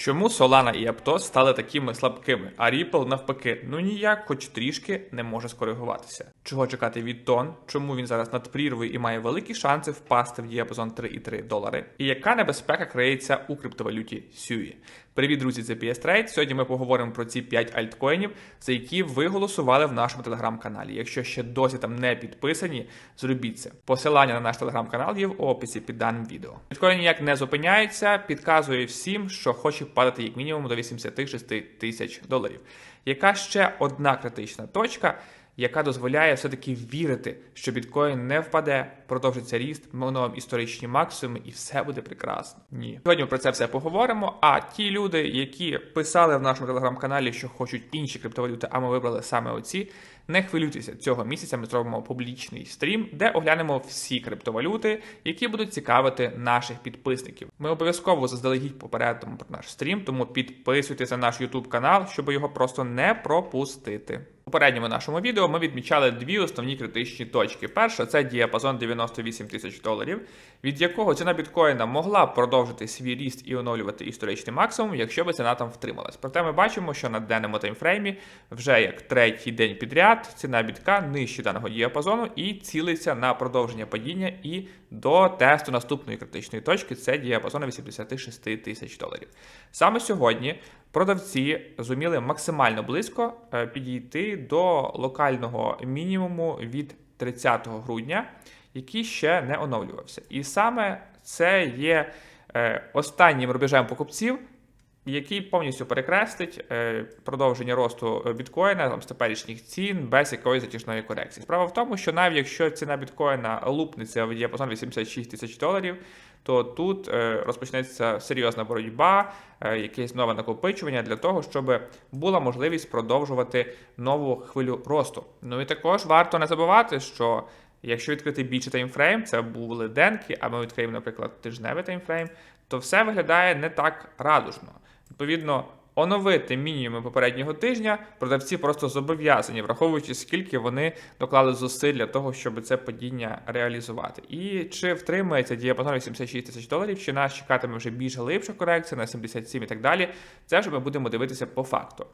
Чому Solana і Aptos стали такими слабкими, а Ripple навпаки, ну ніяк, хоч трішки не може скоригуватися. Чого чекати від тон? Чому він зараз над прірвою і має великі шанси впасти в діапазон 3,3 долари? І яка небезпека криється у криптовалюті SUI? Привіт, друзі, це PS. Сьогодні ми поговоримо про ці 5 альткоїнів, за які ви голосували в нашому телеграм-каналі. Якщо ще досі там не підписані, зробіть це. Посилання на наш телеграм-канал є в описі під даним відео. Біткоін ніяк не зупиняється, підказує всім, що хоче падати як мінімум до 86 тисяч доларів. Яка ще одна критична точка? Яка дозволяє все-таки вірити, що біткоін не впаде, продовжиться ріст, ми історичні максимуми і все буде прекрасно. Ні. Сьогодні про це все поговоримо. А ті люди, які писали в нашому телеграм-каналі, що хочуть інші криптовалюти, а ми вибрали саме оці, не хвилюйтеся цього місяця. Ми зробимо публічний стрім, де оглянемо всі криптовалюти, які будуть цікавити наших підписників. Ми обов'язково заздалегідь попередимо про наш стрім, тому підписуйтесь на наш YouTube канал, щоб його просто не пропустити. Попередньому нашому відео ми відмічали дві основні критичні точки. Перша це діапазон 98 тисяч доларів, від якого ціна біткоїна могла б продовжити свій ріст і оновлювати історичний максимум, якщо би ціна там втрималась. Проте ми бачимо, що на денному таймфреймі вже як третій день підряд ціна бітка нижче даного діапазону і цілиться на продовження падіння і до тесту наступної критичної точки це діапазон 86 тисяч доларів. Саме сьогодні продавці зуміли максимально близько е, підійти до локального мінімуму від 30 грудня, який ще не оновлювався. І саме це є е, останнім рубежем покупців. Який повністю перекрестить е, продовження росту біткоїна там, з теперішніх цін без якоїсь затяжної корекції. Справа в тому, що навіть якщо ціна біткоїна лупнеться в діапазон 86 тисяч доларів, то тут е, розпочнеться серйозна боротьба, е, якесь нове накопичування для того, щоб була можливість продовжувати нову хвилю росту. Ну і також варто не забувати, що якщо відкрити більше таймфрейм, це були денки, а ми відкриємо, наприклад, тижневий таймфрейм, то все виглядає не так радужно. Відповідно, оновити мінімуми попереднього тижня продавці просто зобов'язані, враховуючи, скільки вони доклали зусиль для того, щоб це падіння реалізувати. І чи втримається діапазон 86 тисяч доларів, чи нас чекатиме вже більш глибша корекція на 77 і так далі. Це вже ми будемо дивитися по факту.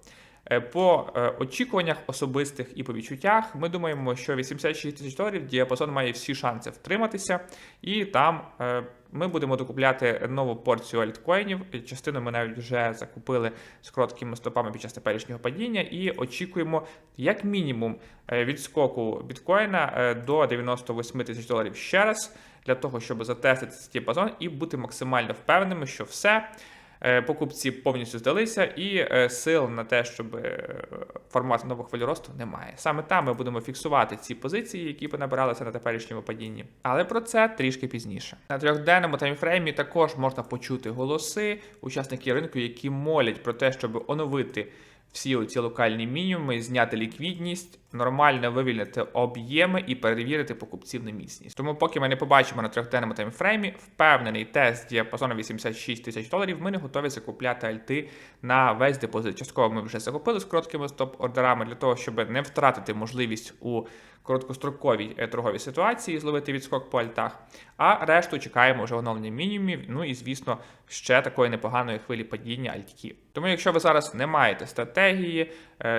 Е, По е, очікуваннях особистих і по відчуттях, ми думаємо, що 86 тисяч доларів діапазон має всі шанси втриматися, і там е, ми будемо докупляти нову порцію альткоїнів. Частину ми навіть вже закупили з короткими стопами під час теперішнього падіння, і очікуємо як мінімум відскоку біткоїна до 98 тисяч доларів ще раз, для того, щоб затестити цей діапазон і бути максимально впевненими, що все. Е, Покупці повністю здалися, і е, сил на те, щоб е, формувати нову хвилю росту, немає. Саме там ми будемо фіксувати ці позиції, які понабиралися на теперішньому падінні. Але про це трішки пізніше. На трьохденному таймфреймі також можна почути голоси учасників ринку, які молять про те, щоб оновити всі ці локальні мінімуми, зняти ліквідність, нормально вивільнити об'єми і перевірити покупців на міцність. Тому, поки ми не побачимо на трьохденному таймфреймі, впевнений тест діапазону 86 тисяч доларів, ми не готові закупляти альти на весь депозит. Частково ми вже закупили з короткими стоп-ордерами для того, щоб не втратити можливість у короткостроковій е, торговій ситуації зловити відскок по альтах. А решту чекаємо вже оновлення мінімумів. Ну і звісно, ще такої непоганої хвилі падіння альтків. Тому, якщо ви зараз не маєте стратегії,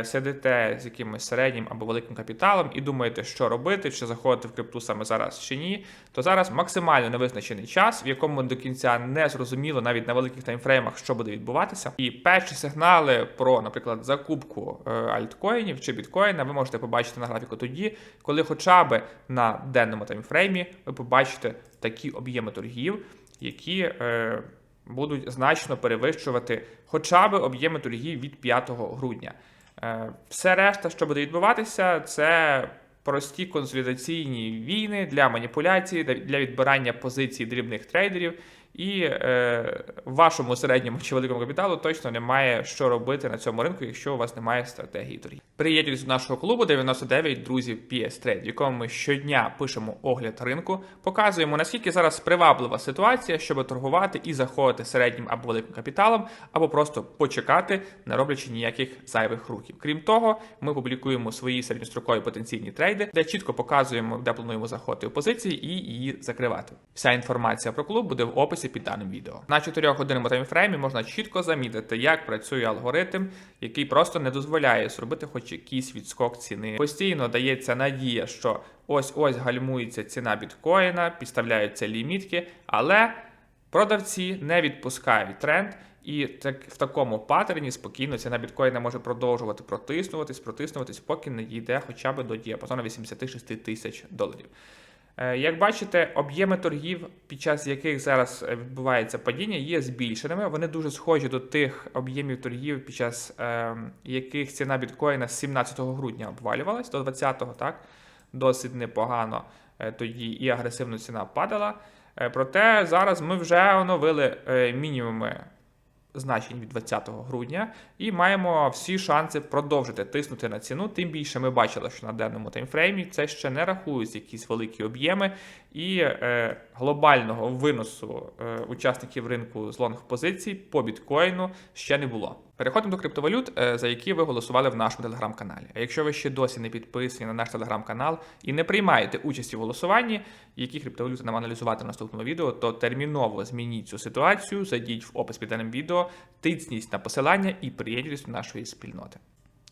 сидите з якимось середнім або великим капіталом і думаєте, що робити, чи заходити в крипту саме зараз чи ні, то зараз максимально невизначений час, в якому до кінця не зрозуміло навіть на великих таймфреймах, що буде відбуватися. І перші сигнали про, наприклад, закупку е, альткоїнів чи біткоїна ви можете побачити на графіку тоді, коли хоча б на денному таймфреймі ви побачите такі об'єми торгів, які е, будуть значно перевищувати хоча б об'єми торгів від 5 грудня. Е, все решта, що буде відбуватися, це прості консолідаційні війни для маніпуляції, для відбирання позицій дрібних трейдерів. І е, вашому середньому чи великому капіталу точно немає що робити на цьому ринку, якщо у вас немає стратегії торгів. Приєднуйтесь до нашого клубу 99 друзів PS Trade, в якому ми щодня пишемо огляд ринку, показуємо наскільки зараз приваблива ситуація, щоб торгувати і заходити середнім або великим капіталом, або просто почекати, не роблячи ніяких зайвих рухів. Крім того, ми публікуємо свої середньострокові потенційні трейди, де чітко показуємо, де плануємо заходити у позиції і її закривати. Вся інформація про клуб буде в описі описі під даним відео. На 4 годинному таймфреймі можна чітко замітити, як працює алгоритм, який просто не дозволяє зробити хоч якийсь відскок ціни. Постійно дається надія, що ось ось гальмується ціна біткоїна, підставляються лімітки, але продавці не відпускають тренд. І так в такому паттерні спокійно ціна біткоїна може продовжувати протиснуватись, протиснуватись, поки не дійде хоча б до діапазону 86 тисяч доларів. Е, Як бачите, об'єми торгів, під час яких зараз е, відбувається падіння, є збільшеними. Вони дуже схожі до тих об'ємів торгів, під час е, яких ціна біткоїна з 17 грудня обвалювалась до 20-го, так досить непогано е, тоді і агресивно ціна падала. Проте зараз ми вже оновили мінімуми значень від 20 грудня і маємо всі шанси продовжити тиснути на ціну. Тим більше ми бачили, що на денному таймфреймі це ще не рахуються якісь великі об'єми і е, глобального виносу е, учасників ринку з лонг позицій по біткоїну ще не було. Переходимо до криптовалют, е, за які ви голосували в нашому телеграм-каналі. А якщо ви ще досі не підписані на наш телеграм-канал і не приймаєте участі в голосуванні, які криптовалюти нам аналізувати в наступному відео, то терміново змініть цю ситуацію, зайдіть в опис під даним відео, тисніть на посилання і приєднуйтесь до нашої спільноти.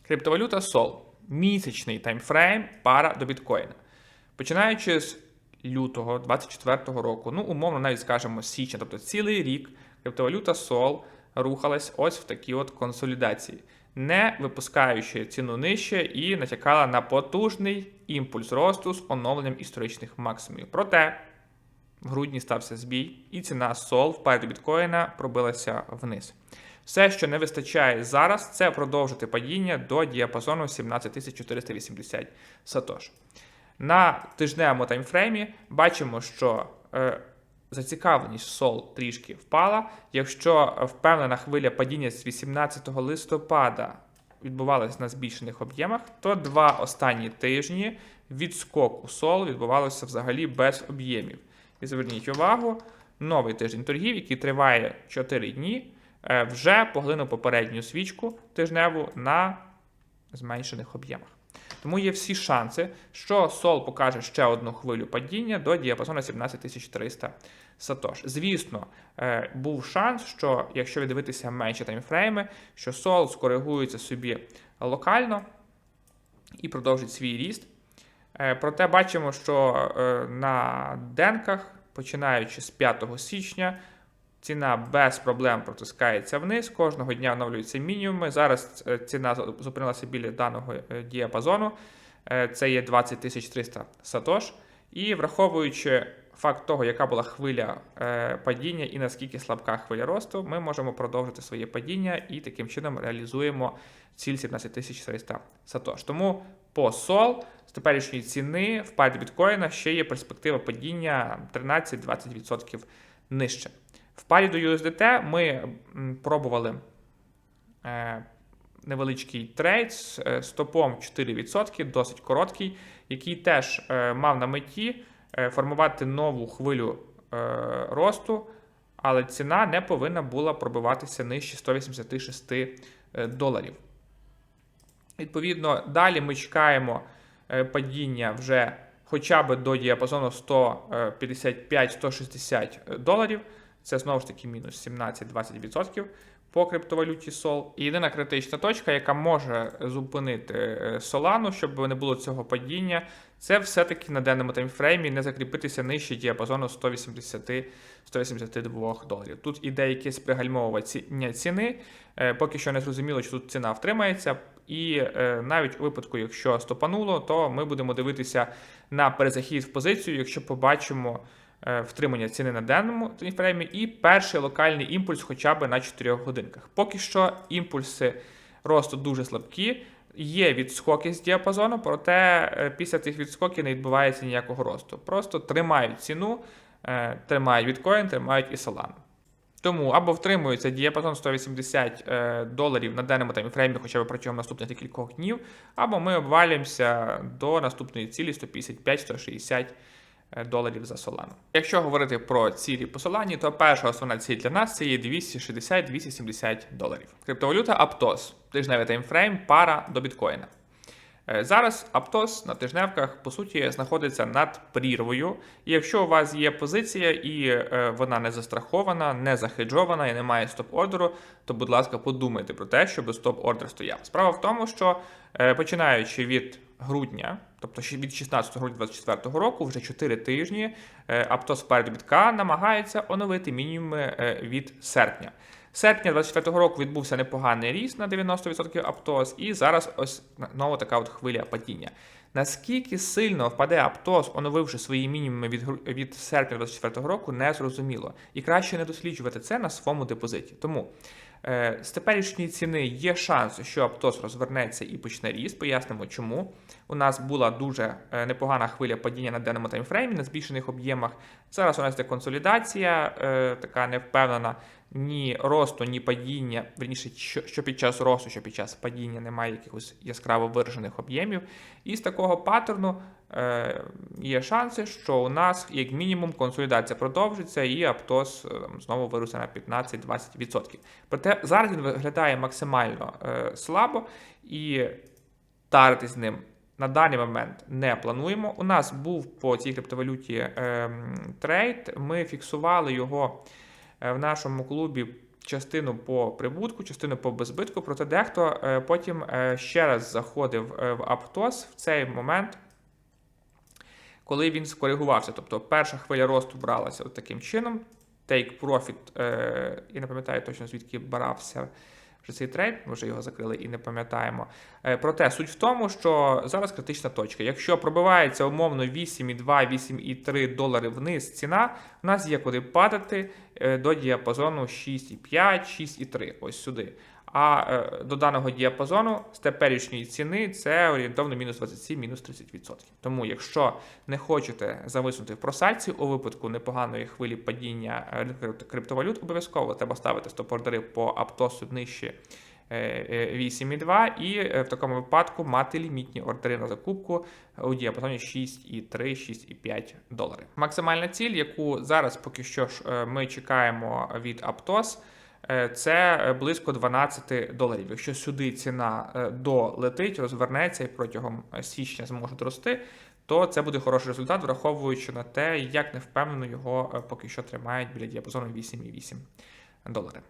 Криптовалюта SOL. Місячний таймфрейм пара до біткоїна. Починаючи з лютого 24 року, ну умовно навіть скажемо січня, тобто цілий рік криптовалюта SOL рухалась ось в такій от консолідації, не випускаючи ціну нижче і натякала на потужний імпульс росту з оновленням історичних максимумів. Проте в грудні стався збій, і ціна SOL в парі біткоїна пробилася вниз. Все, що не вистачає зараз, це продовжити падіння до діапазону 17480 сатош. На тижневому таймфреймі бачимо, що е, зацікавленість SOL трішки впала. Якщо впевнена хвиля падіння з 18 листопада відбувалася на збільшених об'ємах, то два останні тижні відскоку SOL відбувалося взагалі без об'ємів. І зверніть увагу, новий тиждень торгів, який триває 4 дні, е, вже поглинув попередню свічку тижневу на зменшених об'ємах. Тому є всі шанси, що Sol покаже ще одну хвилю падіння до діапазону 17300 сатош. Звісно, е, був шанс, що якщо віддивитися менші таймфрейми, що Sol скоригується собі локально і продовжить свій ріст. Е, Проте бачимо, що е, на денках, починаючи з 5 січня, ціна без проблем протискається вниз. Кожного дня оновлюються мінімуми. Зараз е, ціна зупинилася біля даного е, діапазону. Е, Це є 20 300 сатош. І враховуючи факт того, яка була хвиля падіння і наскільки слабка хвиля росту, ми можемо продовжити своє падіння і таким чином реалізуємо ціль 17 300 сатош. Тому по SOL з теперішньої ціни в парі біткоїна ще є перспектива падіння 13-20% нижче. В парі до USDT ми пробували е, невеличкий трейд з е, стопом 4%, досить короткий, який теж е, мав на меті формувати нову хвилю росту, але ціна не повинна була пробиватися нижче 186 е, доларів. Відповідно, далі ми чекаємо падіння вже хоча б до діапазону 155-160 доларів. Це знову ж таки мінус 17-20% по криптовалюті SOL. І єдина критична точка, яка може зупинити е, Solana, щоб не було цього падіння, це все-таки на денному таймфреймі не закріпитися нижче діапазону 180-182 доларів. Тут іде якесь пригальмовування ціни, е, поки що не зрозуміло, чи тут ціна втримається. І е, навіть у випадку, якщо стопануло, то ми будемо дивитися на перезахід в позицію, якщо побачимо втримання ціни на денному таймфреймі і перший локальний імпульс хоча б на 4 годинках. Поки що імпульси росту дуже слабкі. Є відскоки з діапазону, проте е, після цих відскоків не відбувається ніякого росту. Просто тримають ціну, е, тримають біткоін, тримають і Solana. Тому або втримується діапазон 180 е, доларів на денному таймфреймі хоча б протягом наступних декількох днів, або ми обвалюємося до наступної цілі 155-160 е, доларів за Solana. Якщо говорити про цілі по Solana, то перша основна ціль для нас це є 260-270 доларів. Криптовалюта Aptos, тижневий таймфрейм, пара до біткоїна. Е, Зараз Аптос на тижневках по суті знаходиться над прірвою. І якщо у вас є позиція і е, вона не застрахована, не захеджована і не має стоп-ордеру, то будь ласка, подумайте про те, щоб стоп-ордер стояв. Справа в тому, що е, починаючи від грудня, тобто від 16 грудня 2024 року, вже 4 тижні е, Аптос вперед бітка намагається оновити мінімуми е, від серпня. Серпня 24 року відбувся непоганий ріст на 90% Аптос, і зараз ось знову така от хвиля падіння. Наскільки сильно впаде Аптос, оновивши свої мінімуми від, від серпня 24 року, не зрозуміло. І краще не досліджувати це на своєму депозиті. Тому з теперішньої ціни є шанс, що Аптос розвернеться і почне ріст. Пояснимо, чому. У нас була дуже е, непогана хвиля падіння на денному таймфреймі на збільшених об'ємах. Зараз у нас йде консолідація, е, така невпевнена. Ні росту, ні падіння, верніше, що, під час росту, що під час падіння немає якихось яскраво виражених об'ємів. І з такого паттерну е, є шанси, що у нас, як мінімум, консолідація продовжиться, і Аптос е, знову виросте на 15-20%. Проте зараз він виглядає максимально е, слабо і таритись з ним. На даний момент не плануємо. У нас був по цій криптовалюті ем, трейд. Ми фіксували його е, в нашому клубі частину по прибутку, частину по безбитку. Проте дехто е, потім е, ще раз заходив е, в Аптос в цей момент, коли він скоригувався. Тобто перша хвиля росту бралася от таким чином. Take profit, е, і не пам'ятаю точно звідки брався вже цей трейд, ми вже його закрили і не пам'ятаємо. Е, Проте суть в тому, що зараз критична точка. Якщо пробивається умовно 8,2, 8,3 долари вниз ціна, у нас є куди падати е, до діапазону 6,5, 6,3, ось сюди. А е, до даного діапазону з теперішньої ціни це орієнтовно мінус 27, мінус 30%. Тому, якщо не хочете зависнути в просадці у випадку непоганої хвилі падіння е, криптовалют, обов'язково треба ставити стоп-ордери по Аптосу нижче е, е, 8,2 і в такому випадку мати лімітні ордери на закупку у діапазоні 6,3-6,5 доларів. Максимальна ціль, яку зараз поки що ж ми чекаємо від Aptos, це е, близько 12 доларів. Якщо сюди ціна е, долетить, розвернеться і протягом е, січня зможе рости, то це буде хороший результат, враховуючи на те, як невпевнено його е, поки що тримають біля діапазону 8,8 доларів.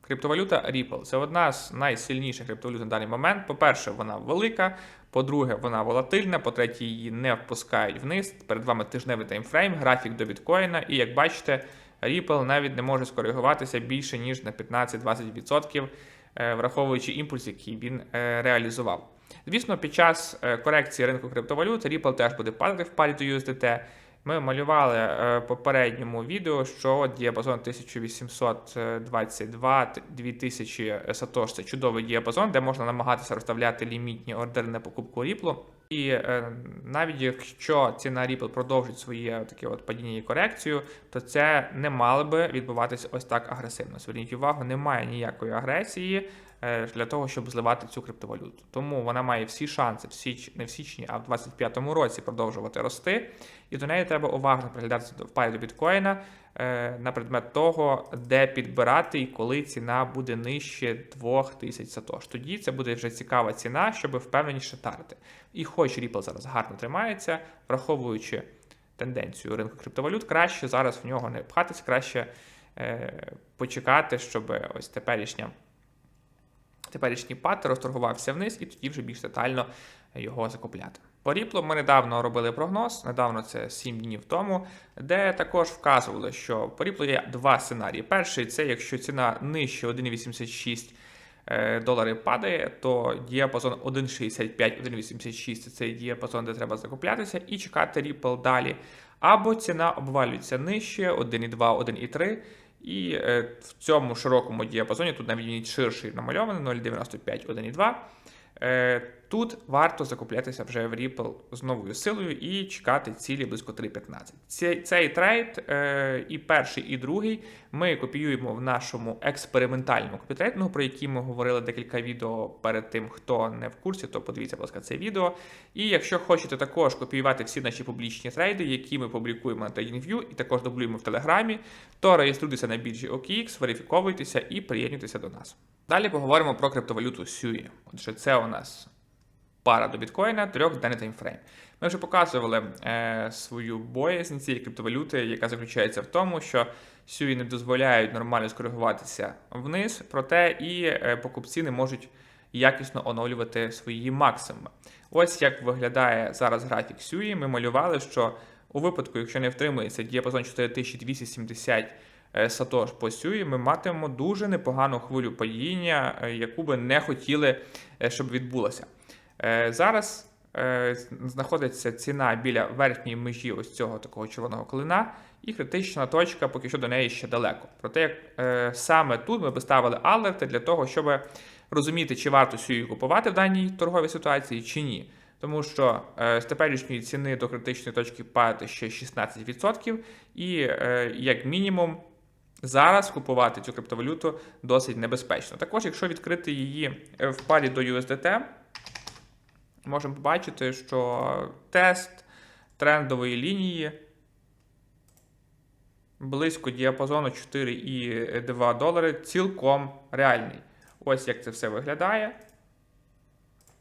Криптовалюта Ripple це одна з найсильніших криптовалют на даний момент. По-перше, вона велика. По-друге, вона волатильна. По-третє, її не впускають вниз. Перед вами тижневий таймфрейм, графік до біткоїна. І як бачите, Ripple навіть не може скоригуватися більше ніж на 15-20%, е, враховуючи імпульс, який він е, реалізував. Звісно, під час е, корекції ринку криптовалют Ripple теж буде падати в парі до USDT. Ми малювали в попередньому відео, що діапазон 1822-2000 сатош це чудовий діапазон, де можна намагатися розставляти лімітні ордери на покупку Ripple. І е, навіть якщо ціна Ripple продовжить своє таке от падіння і корекцію, то це не мало би відбуватися ось так агресивно. Зверніть увагу, немає ніякої агресії для того, щоб зливати цю криптовалюту. Тому вона має всі шанси в січ... не в січні, а в 2025 році продовжувати рости. І до неї треба уважно приглядатися до- в парі до біткоїна е, на предмет того, де підбирати і коли ціна буде нижче 2000 сатош. Тоді це буде вже цікава ціна, щоб впевненіше тарити. І хоч Ripple зараз гарно тримається, враховуючи тенденцію ринку криптовалют, краще зараз в нього не пхатись, краще е, почекати, щоб ось теперішня теперішній пат розторгувався вниз, і тоді вже більш детально його закупляти. По ріплу ми недавно робили прогноз, недавно це 7 днів тому, де також вказували, що по ріплу є два сценарії. Перший це якщо ціна нижче 1,86 е, доларів падає, то діапазон 1,65-1,86 це діапазон, де треба закуплятися, і чекати Ripple далі. Або ціна обвалюється нижче 1,2, 1,3. І е, в цьому широкому діапазоні, тут навіть ширший намальований 0,95, 1,2. Тут варто закуплятися вже в Ripple з новою силою і чекати цілі близько 3,15. Цей, цей трейд е, і перший, і другий ми копіюємо в нашому експериментальному копітрейдингу, про який ми говорили декілька відео перед тим, хто не в курсі, то подивіться, будь ласка, це відео. І якщо хочете також копіювати всі наші публічні трейди, які ми публікуємо на TradingView і також дублюємо в Телеграмі, то реєструйтеся на біржі OKX, верифіковуйтеся і приєднуйтеся до нас. Далі поговоримо про криптовалюту SUI. Отже, це у нас пара до біткоїна, трьохденний таймфрейм. Ми вже показували е, свою боязнь цієї криптовалюти, яка заключається в тому, що сюї не дозволяють нормально скоригуватися вниз, проте і е, покупці не можуть якісно оновлювати свої максимуми. Ось як виглядає зараз графік Сюї. Ми малювали, що у випадку, якщо не втримується діапазон 4270 е, сатош по Сюї, ми матимемо дуже непогану хвилю падіння, е, яку би не хотіли, щоб відбулося. Е, Зараз е, знаходиться ціна біля верхньої межі ось цього такого червоного клина, і критична точка поки що до неї ще далеко. Проте як е, саме тут ми би ставили алерти для того, щоб розуміти, чи варто сюю купувати в даній торговій ситуації, чи ні. Тому що з теперішньої ціни до критичної точки падати ще 16%, і як мінімум зараз купувати цю криптовалюту досить небезпечно. Також, якщо відкрити її в парі до USDT, можемо побачити, що тест трендової лінії близько діапазону 4,2 долари цілком реальний. Ось як це все виглядає.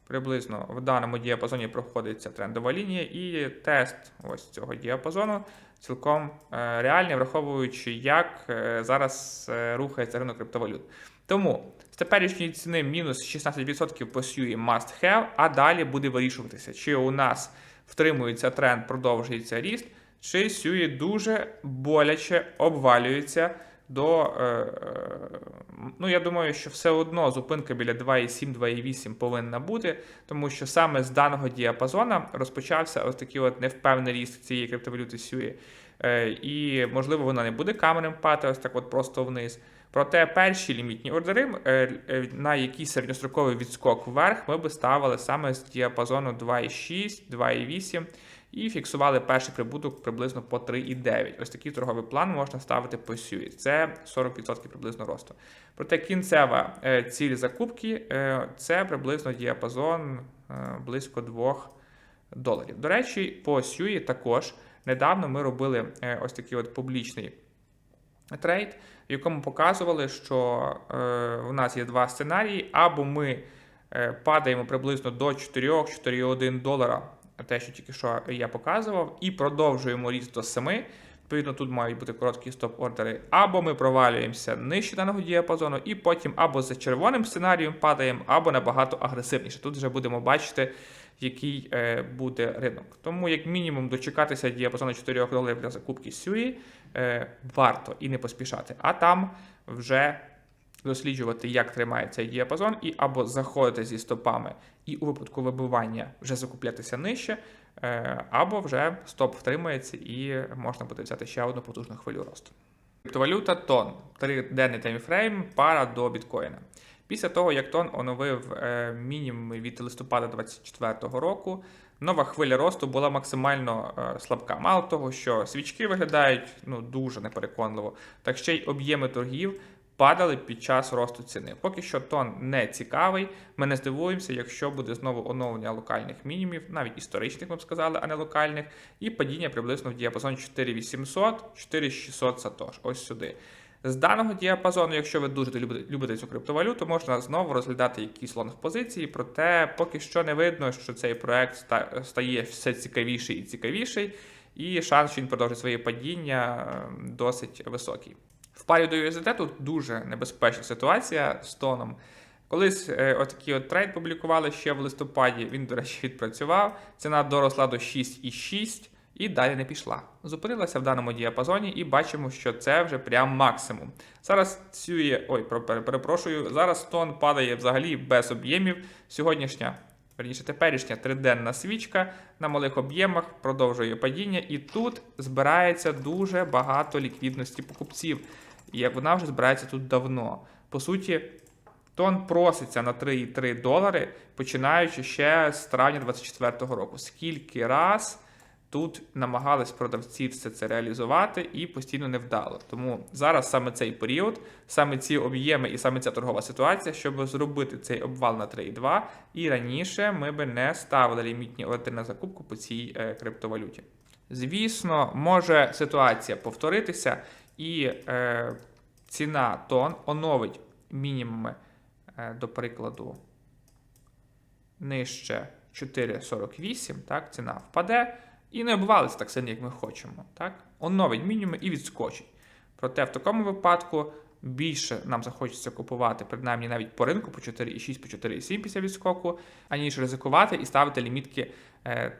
Приблизно в даному діапазоні проходиться трендова лінія, і тест ось цього діапазону цілком реальні, враховуючи, як е, зараз е, рухається ринок криптовалют. Тому з теперішньої ціни мінус 16% по SUI must have, а далі буде вирішуватися, чи у нас втримується тренд, продовжується ріст, чи сюї дуже боляче обвалюється до. Е, е, ну, я думаю, що все одно зупинка біля 2,7-2,8 повинна бути, тому що саме з даного діапазона розпочався ось такий от невпевнений ріст цієї криптовалюти SUI. Е, і, можливо, вона не буде каменем пати, ось так от просто вниз. Проте перші лімітні ордери, е, е, на який середньостроковий відскок вверх, ми би ставили саме з діапазону 2,6, 2,8 і фіксували перший прибуток приблизно по 3,9. Ось такий торговий план можна ставити по SUI. Це 40% приблизно росту. Проте кінцева е, ціль закупки це приблизно діапазон близько 2 доларів. До речі, по SUI також недавно ми робили ось такий от публічний трейд, в якому показували, що е, у нас є два сценарії, або ми е, падаємо приблизно до 4-4,1 долара, те, що тільки що я показував, і продовжуємо ріст до 7. Відповідно, тут мають бути короткі стоп-ордери, або ми провалюємося нижче даного діапазону, і потім або за червоним сценарієм падаємо, або набагато агресивніше. Тут вже будемо бачити, який е, буде ринок. Тому, як мінімум, дочекатися діапазону 4 доларів для закупки Сюї варто і не поспішати. А там вже досліджувати, як тримає цей діапазон, і або заходити зі стопами, і у випадку вибивання вже закуплятися нижче, е, або вже стоп втримається і можна буде взяти ще одну потужну хвилю росту. Криптовалюта тон, триденний таймфрейм, пара до біткоїна. Після того, як тон оновив е, мінімуми від листопада 2024 року, нова хвиля росту була максимально е, слабка. Мало того, що свічки виглядають ну, дуже непереконливо, так ще й об'єми торгів падали під час росту ціни. Поки що тон не цікавий. Ми не здивуємося, якщо буде знову оновлення локальних мінімумів, навіть історичних, ми б сказали, а не локальних, і падіння приблизно в діапазон 4800-4600 сатош. Ось сюди. З даного діапазону, якщо ви дуже любите, цю криптовалюту, можна знову розглядати якісь лонг позиції, проте поки що не видно, що цей проект стає все цікавіший і цікавіший, і шанс, що він продовжить своє падіння, ем, досить високий. В парі до USDT тут дуже небезпечна ситуація з тоном. Колись е, отакий от трейд публікували ще в листопаді, він, до речі, відпрацював. Ціна доросла до 6,6 і далі не пішла. Зупинилася в даному діапазоні, і бачимо, що це вже прям максимум. Зараз цює, ой, перепрошую, зараз тон падає взагалі без об'ємів. Сьогоднішня, верніше, теперішня триденна свічка на малих об'ємах продовжує падіння, і тут збирається дуже багато ліквідності покупців. І вона вже збирається тут давно. По суті. Тон проситься на 3,3 долари, починаючи ще з травня 2024 року. Скільки раз тут намагались продавці все це реалізувати і постійно не вдало. Тому зараз саме цей період, саме ці об'єми і саме ця торгова ситуація, щоб зробити цей обвал на 3,2. І раніше ми би не ставили лімітні ордери на закупку по цій е, криптовалюті. Звісно, може ситуація повторитися, і е, ціна тон оновить мінімуми. Е, до прикладу, нижче 4,48, так, ціна впаде і не обвалиться так сильно, як ми хочемо. Так? Оновить мінімум і відскочить. Проте в такому випадку більше нам захочеться купувати, принаймні навіть по ринку по 4,6, по 4,7 після відскоку, аніж ризикувати і ставити лімітки е,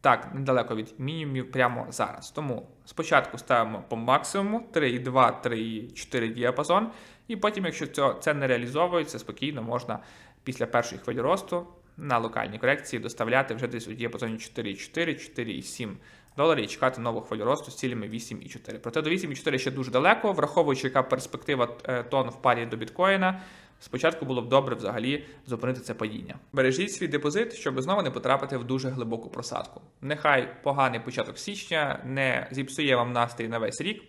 так недалеко від мінімумів прямо зараз. Тому спочатку ставимо по максимуму 3,2, 3,4 діапазон, і потім, якщо це, не реалізовується, спокійно можна після першої хвилі росту на локальні корекції доставляти вже десь у діапазоні 4,4, 4,7 доларів і чекати нову хвилю росту з цілями 8,4. Проте до 8,4 ще дуже далеко, враховуючи, яка перспектива е, тон в парі до біткоїна. Спочатку було б добре взагалі зупинити це падіння. Бережіть свій депозит, щоб знову не потрапити в дуже глибоку просадку. Нехай поганий початок січня не зіпсує вам настрій на весь рік.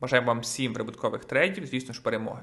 Бажаємо вам всім прибуткових трейдів, звісно ж, перемоги.